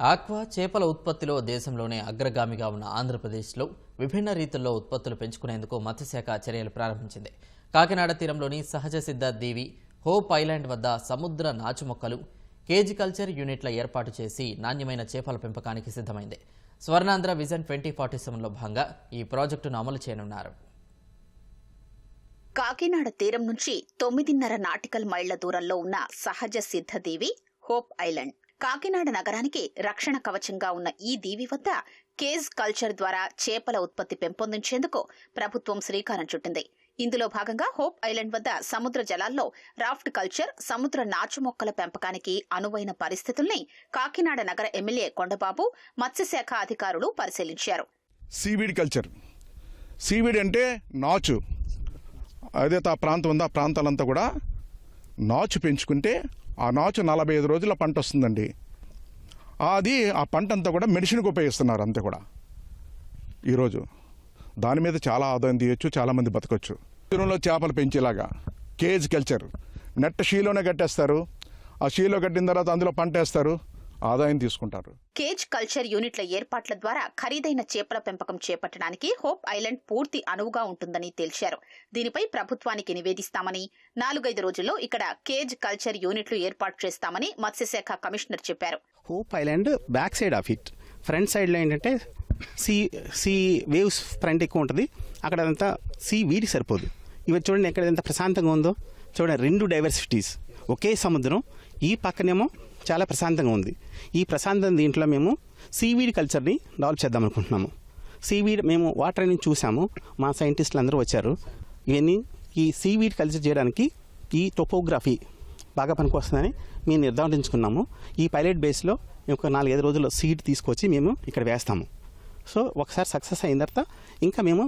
Aqua చేపల ఉత్పత్తిలో దేశంలోనే అగ్రగామిగా ఉన్న ఆంధ్రప్రదేశ్లో విభిన్న రీతుల్లో ఉత్పత్తులు పెంచుకునేందుకు మత్స్యశాఖ చర్యలు ప్రారంభించింది. కాకినాడ తీరంలోని సహజ సిద్ధ దీవి హోప్ ఐలాండ్ వద్ద సముద్ర నాచు మొక్కలు కేజీ కల్చర్ యూనిట్ల ఏర్పాటు చేసి నాణ్యమైన చేపల పెంపకానికి సిద్ధమైంది. స్వర్ణాంధ్ర విజన్ ట్వంటీ ఫార్టీ సెవెన్లో భాగంగా ఈ ప్రాజెక్టును అమలు చేయనున్నారు. కాకినాడ తీరం నుంచి తొమ్మిదిన్నర నాటికల్ మైళ్ళ దూరంలో ఉన్న సహజ సిద్ధ దీవి హోప్ ఐలాండ్. కాకినాడ నగరానికి రక్షణ కవచంగా ఉన్న ఈ దీవి వద్ద కేజ్ కల్చర్ ద్వారా చేపల ఉత్పత్తి పెంపొందించేందుకు ప్రభుత్వం శ్రీకారం చుట్టింది. ఇందులో భాగంగా హోప్ ఐలాండ్ వద్ద సముద్ర జలాల్లో రాఫ్ట్ కల్చర్ సముద్ర నాచు మొక్కల పెంపకానికి అనువైన పరిస్థితుల్ని కాకినాడ నగర ఎమ్మెల్యే కొండబాబు మత్స్యశాఖ అధికారులు పరిశీలించారు. Seaweed culture. సీవీడ్ అంటే నాచు. అదే ఆ ప్రాంతం ఉందో ఆ ప్రాంతాలంతా కూడా నాచు పెంచుకుంటే ఆ నాచు నలభై ఐదు రోజుల పంట వస్తుందండి. అది ఆ పంట అంతా కూడా మెడిసిన్కి ఉపయోగిస్తున్నారు అంతే కూడా. ఈరోజు దాని మీద చాలా ఆదాయం తీయొచ్చు చాలామంది బతకొచ్చు. దూరంలో చేపలు పెంచేలాగా కేజ్ కల్చర్. నెట్ షీలోనే కట్టేస్తారు. ఆ షీలో కట్టిన తర్వాత అందులో పంట వేస్తారు ఆదాయం తీసుకుంటారు. కేజ్ కల్చర్ యూనిట్ల ఏర్పాట్ల ద్వారా ఖరీదైన చేపల పెంపకం చేపట్టడానికి హోప్ ఐలాండ్ పూర్తి అనువుగా ఉంటుందని తేల్చారు. దీనిపై ప్రభుత్వానికి నివేదిస్తామని నాలుగైదు రోజుల్లో ఇక్కడ కేజ్ కల్చర్ యూనిట్లు ఏర్పాటు చేస్తామని మత్స్యశాఖ కమిషనర్ చెప్పారు. Hope island back side of it. Front సైడ్లో ఏంటంటే సీ సీ వేవ్స్ ఫ్రంట్ ఎక్కువ ఉంటుంది. అక్కడ అంతా సీ వీడి సరిపోదు. ఇవి చూడండి ఎక్కడ ఎంత ప్రశాంతంగా ఉందో. చూడండి రెండు డైవర్సిటీస్ ఒకే సముద్రం ఈ పక్కనేమో చాలా ప్రశాంతంగా ఉంది. ఈ ప్రశాంతం దీంట్లో మేము సీవీడ్ కల్చర్ని డెవలప్ చేద్దాం అనుకుంటున్నాము. సీవీడ్ మేము వాటర్ అని చూసాము. మా సైంటిస్టులు అందరూ వచ్చారు. ఇవన్నీ ఈ సీవీడ్ కల్చర్ చేయడానికి ఈ టొపోగ్రఫీ బాగా పనికొస్తుందని మేము నిర్ధారించుకున్నాము. ఈ పైలట్ బేస్లో మేము ఒక నాలుగైదు రోజుల్లో సీడ్ తీసుకొచ్చి మేము ఇక్కడ వేస్తాము. సో ఒకసారి సక్సెస్ అయిన తర్వాత ఇంకా మేము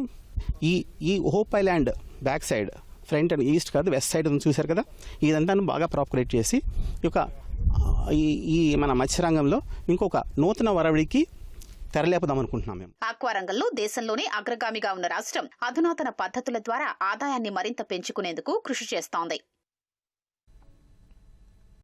ఈ ఈ hope island back side front and east కాదు వెస్ట్ సైడ్ ఉంది చూశారు కదా? ఇదంతా బాగా ప్రాపరేట్ చేసి ఒక ఈ ఈ మన మత్స్యరంగంలో ఇంకొక నూతన వరవడికి తెరలేపుదాం అనుకుంటున్నాం మేము. ఆక్వారంగంలో దేశంలోనే అగ్రగామిగా ఉన్న రాష్ట్రం అధునాతన పద్ధతుల ద్వారా ఆదాయాన్ని మరింత పెంచుకునేందుకు కృషి చేస్తోంది.